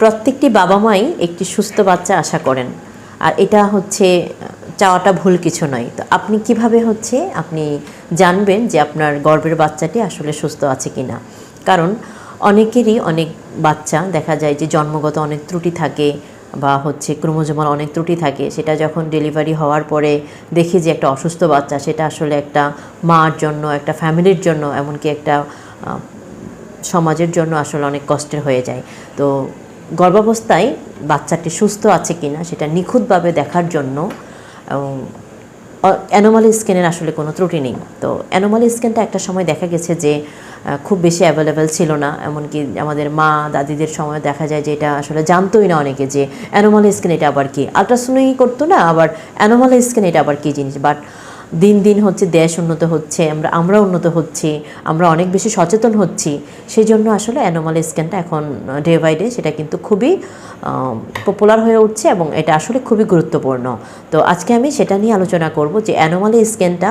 প্রত্যেকটি বাবা মাই একটি সুস্থ বাচ্চা আশা করেন। আর এটা হচ্ছে, চাওয়াটা ভুল কিছু নয়। তো আপনি কীভাবে হচ্ছে, আপনি জানবেন যে আপনার গর্ভের বাচ্চাটি আসলে সুস্থ আছে কি না কারণ অনেকেরই অনেক বাচ্চা দেখা যায় যে জন্মগত অনেক ত্রুটি থাকে বা হচ্ছে ক্রোমোজোমাল অনেক ত্রুটি থাকে। সেটা যখন ডেলিভারি হওয়ার পরে দেখি যে একটা অসুস্থ বাচ্চা, সেটা আসলে একটা মার জন্য, একটা ফ্যামিলির জন্য, এমনকি একটা সমাজের জন্য আসলে অনেক কষ্টের হয়ে যায়। তো গর্ভাবস্থায় বাচ্চাটি সুস্থ আছে কিনা সেটা নিখুঁতভাবে দেখার জন্য অ্যানোমালি স্ক্যানের আসলে কোনো ত্রুটি নেই। তো অ্যানোমালি স্ক্যানটা একটা সময় দেখা গেছে যে খুব বেশি অ্যাভেলেবেল ছিল না, এমনকি আমাদের মা, দাদিদের সময় দেখা যায় যে, এটা আসলে জানতোই না অনেকে যে অ্যানোমালি স্ক্যান এটা আবার কি? আলট্রাসোনোই করতো না, আবার অ্যানোমালি স্ক্যান এটা আবার কি জিনিস? বাট দিন দিন হচ্ছে দেশ উন্নত হচ্ছে, আমরা আমরা উন্নত হচ্ছি, আমরা অনেক বেশি সচেতন হচ্ছি। সেই জন্য আসলে অ্যানোমাল স্ক্যানটা এখন ডে বাই ডে সেটা কিন্তু খুবই পপুলার হয়ে উঠছে এবং এটা আসলে খুবই গুরুত্বপূর্ণ। তো আজকে আমি সেটা নিয়ে আলোচনা করব যে অ্যানোমালি স্ক্যানটা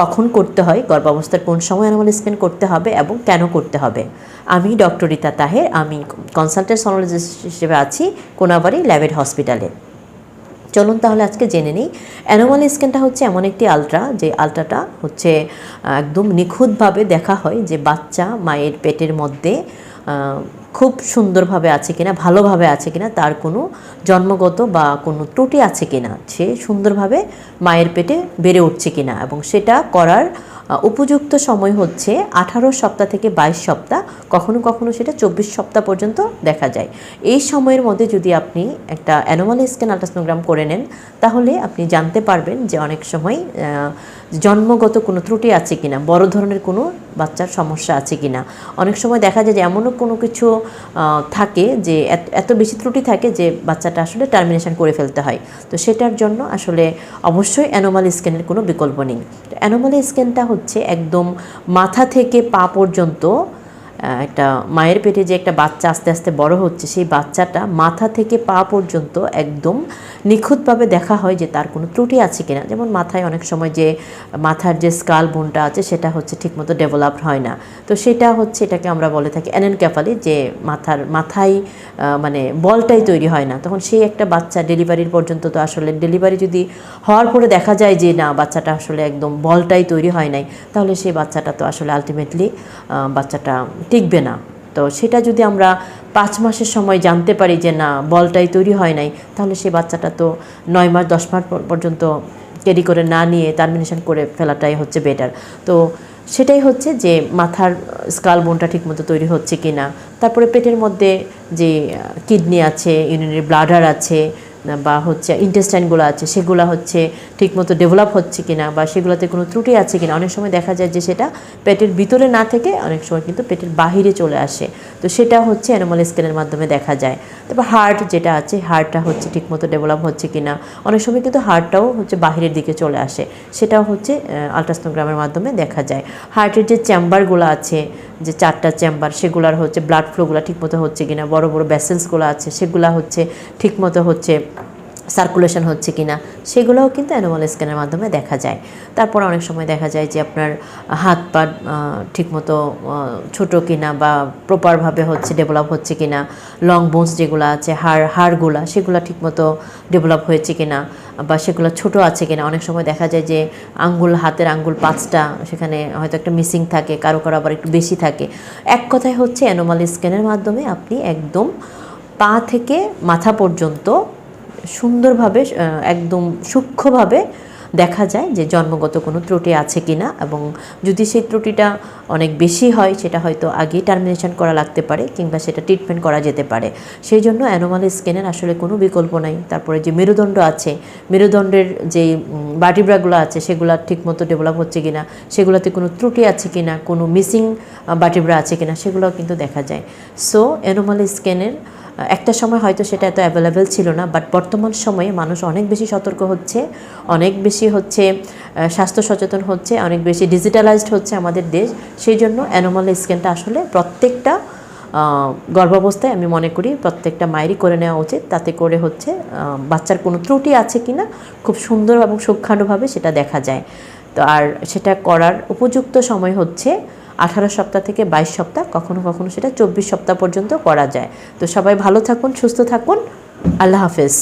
কখন করতে হয়, গর্ভাবস্থার কোন সময় অ্যানোমাল স্ক্যান করতে হবে এবং কেন করতে হবে। আমি ডক্টর রীতা তাহের, আমি কনসালটেন্ট সনোলজিস্ট হিসেবে আছি, কোনাবাড়ি ল্যাবেড হসপিটালে চলুন তাহলে আজকে জেনে নিই। অ্যানোমাল স্ক্যানটা হচ্ছে এমন একটি আলট্রা, যে আলট্রাটা হচ্ছে একদম নিখুঁতভাবে দেখা হয় যে বাচ্চা মায়ের পেটের মধ্যে খুব সুন্দরভাবে আছে কিনা, ভালোভাবে আছে কিনা, তার কোনো জন্মগত বা কোনো ত্রুটি আছে কিনা, সে সুন্দরভাবে মায়ের পেটে বেড়ে উঠছে কিনা, এবং সেটা করার উপযুক্ত সময় হচ্ছে আঠারো সপ্তাহ থেকে বাইশ সপ্তাহ। কখনো কখনো সেটা চব্বিশ সপ্তাহ পর্যন্ত দেখা যায়। এই সময়ের মধ্যে যদি আপনি একটা অ্যানোমালি স্ক্যান আল্ট্রাসনোগ্রাম করে নেন, তাহলে আপনি জানতে পারবেন যে অনেক সময় জন্মগত কোনো ত্রুটি আছে কিনা, বড় ধরনের কোনো বাচ্চার সমস্যা আছে কিনা। অনেক সময় দেখা যায় যে এমনও কোনো কিছু থাকে যে এত বেশি ত্রুটি থাকে যে বাচ্চাটা আসলে টার্মিনেশন করে ফেলতে হয়। তো সেটার জন্য আসলে অবশ্যই অ্যানোমালি স্ক্যানের কোনো বিকল্প নেই। অ্যানোমালি স্ক্যানটা হচ্ছে একদম মাথা থেকে পা পর্যন্ত একটা মায়ের পেটে যে একটা বাচ্চা আস্তে আস্তে বড় হচ্ছে, সেই বাচ্চাটা মাথা থেকে পা পর্যন্ত একদম নিখুঁতভাবে দেখা হয় যে তার কোনো ত্রুটি আছে কিনা। যেমন মাথায় অনেক সময় যে মাথার যে স্কাল বোনটা আছে, সেটা হচ্ছে ঠিকমতো ডেভেলপ হয় না। তো সেটা হচ্ছে এটাকে আমরা বলে থাকি অ্যানেনক্যাফালি যে মাথার, মাথায় মানে বলটাই তৈরি হয় না। তখন সেই একটা বাচ্চা ডেলিভারির পর্যন্ত তো আসলে ডেলিভারি যদি হওয়ার পরে দেখা যায় যে না, বাচ্চাটা আসলে একদম বলটাই তৈরি হয় নাই, তাহলে সেই বাচ্চাটা তো আসলে আলটিমেটলি বাচ্চাটা টিকবে না। তো সেটা যদি আমরা পাঁচ মাসের সময় জানতে পারি যে না, বলটাই তৈরি হয় নাই, তাহলে সেই বাচ্চাটা তো নয় মাস, দশ মাস পর- পর্যন্ত ক্যারি করে না নিয়ে টার্মিনেশন করে ফেলাটাই হচ্ছে বেটার তো সেটাই হচ্ছে যে মাথার স্কাল বোনটা ঠিকমতো তৈরি হচ্ছে কি না তারপরে পেটের মধ্যে যে কিডনি আছে ইউরিনারি ব্লাডার আছে বা হচ্ছে ইন্টেস্টাইনগুলো আছে, সেগুলো হচ্ছে ঠিকমতো ডেভেলপ হচ্ছে কিনা, বা সেগুলোতে কোনো ত্রুটি আছে কিনা, অনেক সময় দেখা যায় যে সেটা পেটের ভিতরে না থেকে অনেক সময় কিন্তু পেটের বাহিরে চলে আসে। তো সেটা হচ্ছে অ্যানোমাল স্ক্যানের মাধ্যমে দেখা যায়। তারপর হার্ট যেটা আছে হার্টটা হচ্ছে ঠিকমতো ডেভেলপ হচ্ছে কিনা, অনেক সময় কিন্তু হার্টটাও হচ্ছে বাহিরের দিকে চলে আসে, সেটাও হচ্ছে আলট্রাসোনোগ্রামের মাধ্যমে দেখা যায়। হার্টের যে চেম্বারগুলো আছে যে চারটা চেম্বার, সেগুলার হচ্ছে ব্লাড ফ্লোগুলো ঠিকমতো হচ্ছে কিনা, বড় বড় ব্যাসেলসগুলো আছে, সেগুলো হচ্ছে ঠিকমতো হচ্ছে সার্কুলেশন হচ্ছে কিনা, সেগুলোও কিন্তু অ্যানোমাল স্ক্যানের মাধ্যমে দেখা যায়। তারপর অনেক সময় দেখা যায় যে আপনার হাত পা ঠিকমতো ছোটো কিনা বা প্রপারভাবে হচ্ছে ডেভেলপ হচ্ছে কিনা লং বোনস যেগুলো আছে, হাড়, হাড়গুলা, সেগুলো ঠিকমতো ডেভেলপ হয়েছে কিনা বা সেগুলো ছোট আছে কিনা, অনেক সময় দেখা যায় যে আঙ্গুল, হাতের আঙ্গুল পাঁচটা, সেখানে হয়তো একটা মিসিং থাকে, কারও কারও আবার একটু বেশি থাকে। এক কথায় হচ্ছে অ্যানোমাল স্ক্যানের মাধ্যমে আপনি একদম পা থেকে মাথা পর্যন্ত সুন্দরভাবে একদম সূক্ষ্মভাবে দেখা যায় যে জন্মগত কোনো ত্রুটি আছে কিনা এবং যদি সেই ত্রুটিটা অনেক বেশি হয়, সেটা হয়তো আগেই টার্মিনেশন করা লাগতে পারে কিংবা সেটা ট্রিটমেন্ট করা যেতে পারে। সেই জন্য অ্যানোমাল স্কেনের আসলে কোনো বিকল্প নাই। তারপরে যে মেরুদণ্ড আছে, মেরুদণ্ডের যে বাটিব্রাগুলো আছে, সেগুলো ঠিকমতো ডেভেলপ হচ্ছে কিনা, সেগুলোতে কোনো ত্রুটি আছে কিনা, কোনো মিসিং বাটিব্রা আছে কিনা, সেগুলোও কিন্তু দেখা যায়। সো অ্যানোমাল স্ক্যানের একটা সময় হয়তো সেটা এত অ্যাভেলেবেল ছিল না বাট বর্তমান সময়ে মানুষ অনেক বেশি সতর্ক হচ্ছে, অনেক বেশি হচ্ছে স্বাস্থ্য সচেতন হচ্ছে, অনেক বেশি ডিজিটালাইজড হচ্ছে আমাদের দেশ। সেই জন্য অ্যানোমাল স্ক্যানটা আসলে প্রত্যেকটা গর্ভাবস্থায় আমি মনে করি প্রত্যেকটা মায়েরই করে নেওয়া উচিত। তাতে করে হচ্ছে বাচ্চার কোনো ত্রুটি আছে কিনা খুব সুন্দর এবং সূক্ষ্মাণুভাবে সেটা দেখা যায়। তো আর সেটা করার উপযুক্ত সময় হচ্ছে আঠারো সপ্তাহ থেকে বাইশ সপ্তাহ, কখনো কখনো সেটা চব্বিশ সপ্তাহ পর্যন্ত করা যায়। তো সবাই ভালো থাকুন, সুস্থ থাকুন। আল্লাহ হাফেজ।